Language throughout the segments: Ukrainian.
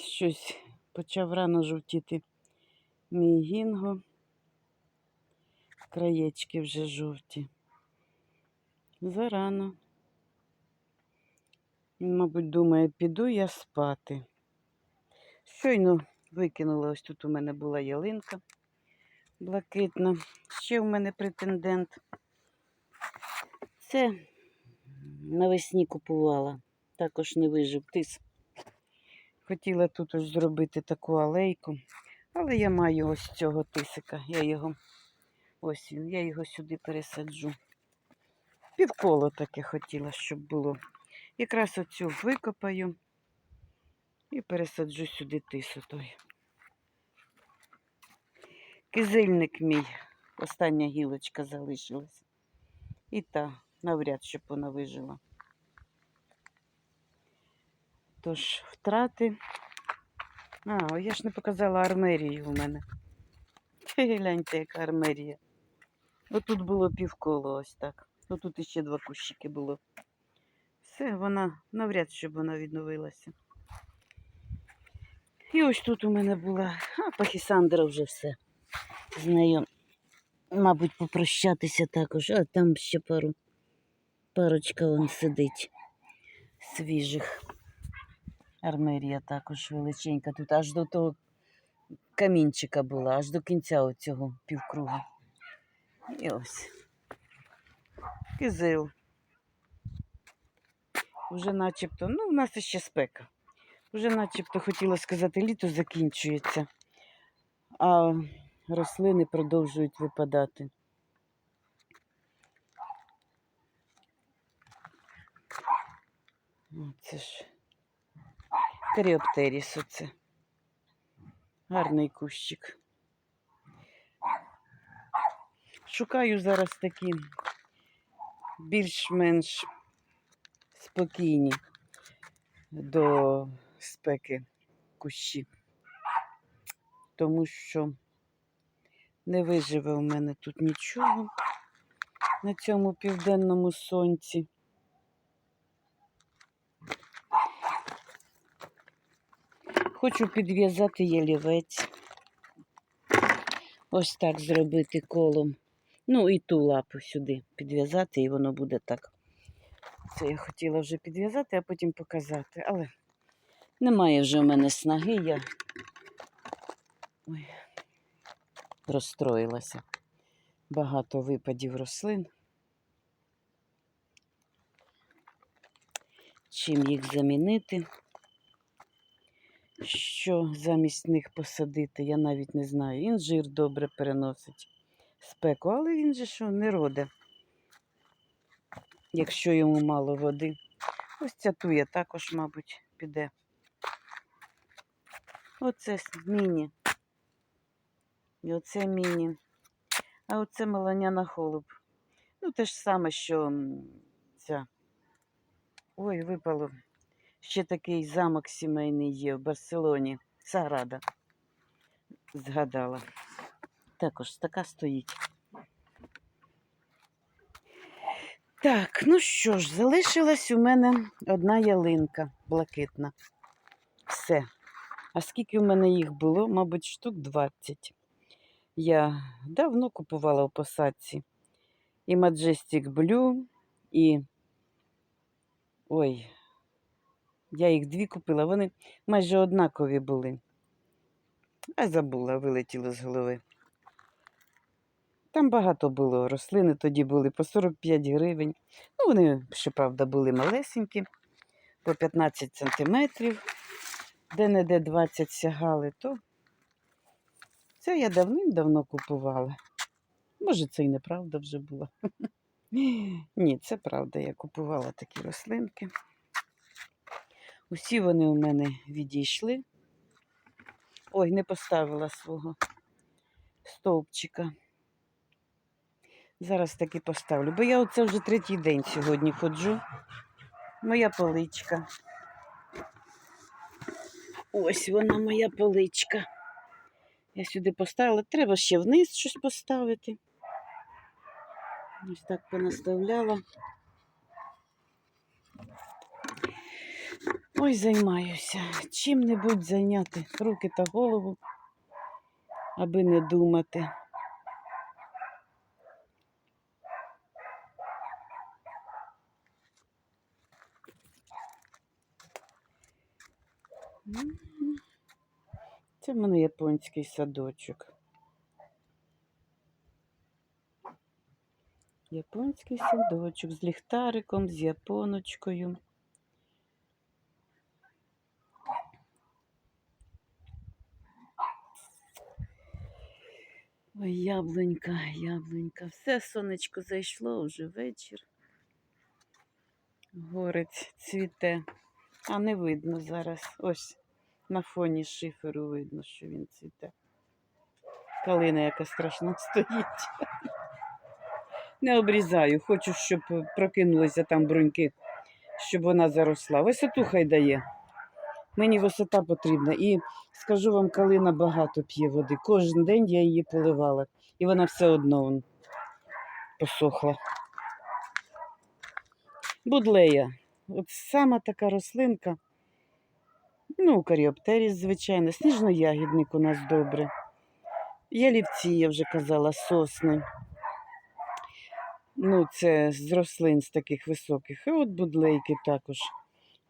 щось почав рано жовтіти мій гінго. Краєчки вже жовті. Зарано. Він, мабуть, думає, піду я спати. Щойно викинула, ось тут у мене була ялинка блакитна. Ще в мене претендент. Це навесні купувала. Також не вижив тис. Хотіла тут ось зробити таку алейку, але я маю ось цього тисика. Я його ось він, я його сюди пересаджу. Півколо таке хотіла, щоб було. Якраз оцю викопаю і пересаджу сюди тису той. Кизильник мій, остання гілочка залишилась. І та, навряд, щоб вона вижила. Тож, втрати. А, я ж не показала армерію у мене. Гляньте, яка армерія. Отут було півколо ось так. Отут іще два кущики було. Все, вона навряд, щоб вона відновилася. І ось тут у мене була, а пахісандра вже все. З нею, мабуть, попрощатися також, а там ще пару, парочка вон сидить свіжих. Армерія також величенька. Тут аж до того камінчика була, аж до кінця оцього півкруга. І ось. Кизил. Уже начебто, ну, у нас іще спека. Уже начебто хотіла сказати, літо закінчується, а рослини продовжують випадати. Це ж Каріоптеріс оце. Гарний кущик. Шукаю зараз такі більш-менш спокійні до спеки кущі. Тому що не виживе у мене тут нічого на цьому південному сонці. Хочу підв'язати ялівець. Ось так зробити колом. Ну і ту лапу сюди підв'язати, і воно буде так. Це я хотіла вже підв'язати, а потім показати. Але немає вже в мене снаги, я Ой. розстроїлася. Багато випадів рослин. Чим їх замінити? Що замість них посадити, я навіть не знаю. Інжир добре переносить спеку, але він же що не роде, якщо йому мало води. Ось ця туя також, мабуть, піде. Оце міні. І оце міні. А оце меланяна холуб. Ну, те ж саме, що ця. Ой, випало. Ще такий замок сімейний є в Барселоні. Саграда. Згадала. Також така стоїть. Так, ну що ж, залишилась у мене одна ялинка блакитна. Все. А скільки в мене їх було? Мабуть, штук 20. Я давно купувала в посадці. І Majestic Blue, і. Ой, я їх дві купила, вони майже однакові були. А забула, вилетіло з голови. Там багато було. Рослини тоді були по 45 гривень. Ну, вони, щоправда, були малесенькі, по 15 сантиметрів, де-не-де 20 сягали, то це я давним-давно купувала. Може, це і неправда вже була. Ні, це правда, я купувала такі рослинки. Усі вони у мене відійшли. Ой, не поставила свого стовпчика. Зараз таки поставлю, бо я оце вже третій день сьогодні ходжу. Моя поличка. Ось вона моя поличка. Я сюди поставила. Треба ще вниз щось поставити. Ось так понаставляла. Ой, займаюся. Чим-небудь зайняти руки та голову, аби не думати. Це в мене японський садочок. Японський садочок з ліхтариком, з японочкою. Ой, яблунька, яблунька. Все сонечко зайшло вже вечір. Горець цвіте. А не видно зараз. Ось на фоні шиферу видно, що він цвіте. Калина яка страшна стоїть. Не обрізаю, хочу, щоб прокинулися там бруньки, щоб вона заросла. Висоту хай дає. Мені висота потрібна. І скажу вам, калина багато п'є води. Кожен день я її поливала. І вона все одно посохла. Будлея. От сама така рослинка. Ну, каріоптеріс, звичайно. Сніжноягідник у нас добре. Ялівці, я вже казала, сосни. Ну, це з рослин з таких високих. І от будлейки також.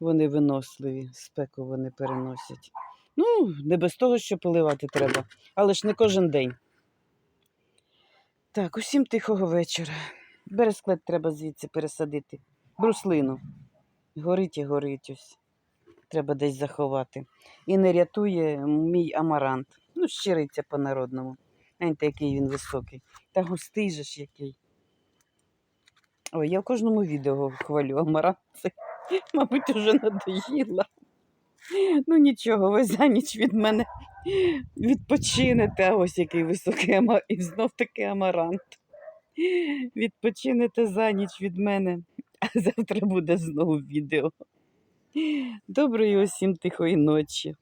Вони виносливі, спеку вони переносять. Ну, не без того, що поливати треба, але ж не кожен день. Так, усім тихого вечора. Бересклет треба звідси пересадити. Бруслину. Горить і горить ось. Треба десь заховати. І не рятує мій амарант. Ну, щириця по-народному. Гляньте, який він високий. Та густий же ж який. Ой, я в кожному відео хвалю амарант. Мабуть, уже надоїла. Ну нічого, ви за ніч від мене відпочинете. А ось який високий ама... і знов таки амарант. Відпочинете за ніч від мене, а завтра буде знову відео. Доброї усім тихої ночі.